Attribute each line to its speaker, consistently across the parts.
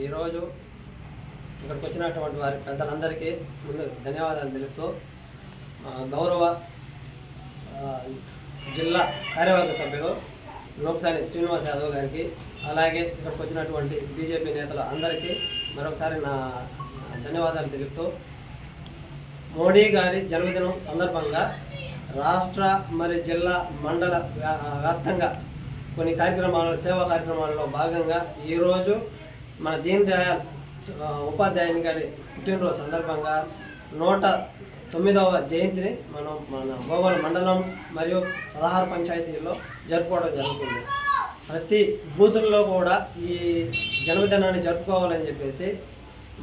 Speaker 1: ఈరోజు ఇక్కడికి వచ్చినటువంటి వారి పెద్దలందరికీ ముందు ధన్యవాదాలు తెలుపుతూ గౌరవ జిల్లా కార్యవర్గ సభ్యులు నోక్సాని శ్రీనివాస్ యాదవ్ గారికి అలాగే ఇక్కడికి వచ్చినటువంటి బీజేపీ నేతలు అందరికీ మరొకసారి నా ధన్యవాదాలు తెలుపుతూ మోడీ గారి జన్మదినం సందర్భంగా రాష్ట్ర మరి జిల్లా మండల వ్యా- వ్యాప్తంగా కొన్ని కార్యక్రమాలు సేవా కార్యక్రమాల్లో భాగంగా ఈరోజు మన దీన్ దయాళ్ ఉపాధ్యాయుని గారి పుట్టినరోజు సందర్భంగా నూట తొమ్మిదవ జయంతిని మనం మన గోవాల మండలం మరియు పదహారు పంచాయతీల్లో జరుపుకోవడం జరుగుతుంది. ప్రతి బూతుల్లో కూడా ఈ జన్మదినాన్ని జరుపుకోవాలని చెప్పేసి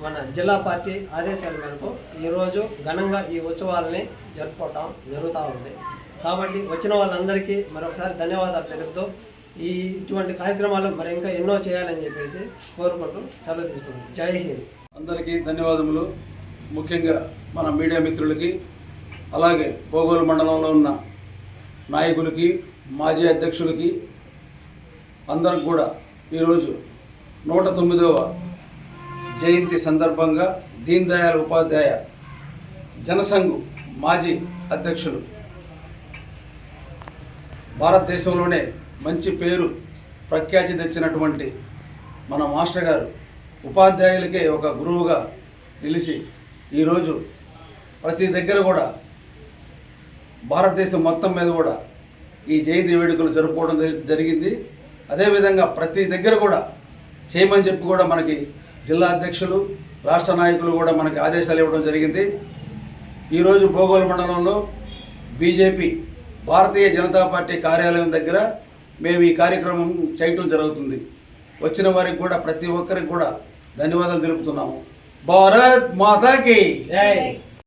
Speaker 1: మన జిల్లా పార్టీ ఆదేశాల మేరకు ఈరోజు ఘనంగా ఈ ఉత్సవాలని జరుపుకోవటం జరుగుతూ ఉంది. కాబట్టి వచ్చిన వాళ్ళందరికీ మరొకసారి ధన్యవాదాలు తెలుపుతూ ఈ ఇటువంటి కార్యక్రమాలు మరి ఇంకా ఎన్నో చేయాలని చెప్పేసి కోరుకుంటూ సెలవు తీసుకుంటాం జై హింద్.
Speaker 2: అందరికీ ధన్యవాదములు. ముఖ్యంగా మన మీడియా మిత్రులకి అలాగే పోగోలు మండలంలో ఉన్న నాయకులకి మాజీ అధ్యక్షులకి అందరికి కూడా ఈరోజు నూట తొమ్మిదవ జయంతి సందర్భంగా దీన్ దయాళ్ ఉపాధ్యాయ జనసంఘ్ మాజీ అధ్యక్షులు. భారతదేశంలోనే మంచి పేరు ప్రఖ్యాతి తెచ్చినటువంటి మన మాస్టర్ గారు ఉపాధ్యాయులకే ఒక గురువుగా నిలిచి ఈరోజు ప్రతి దగ్గర కూడా భారతదేశం మొత్తం మీద కూడా ఈ జయంతి వేడుకలు జరుపుకోవడం జరిగింది. అదేవిధంగా ప్రతి దగ్గర కూడా చేయమని చెప్పి కూడా మనకి జిల్లా అధ్యక్షులు రాష్ట్ర నాయకులు కూడా మనకి ఆదేశాలు ఇవ్వడం జరిగింది. ఈరోజు భోగోలు మండలంలో బీజేపీ భారతీయ జనతా పార్టీ కార్యాలయం దగ్గర మేము ఈ కార్యక్రమం చేయటం జరుగుతుంది. వచ్చిన వారికి కూడా ప్రతి ఒక్కరికి కూడా ధన్యవాదాలు తెలుపుతున్నాము. భారత్ మాతాకి.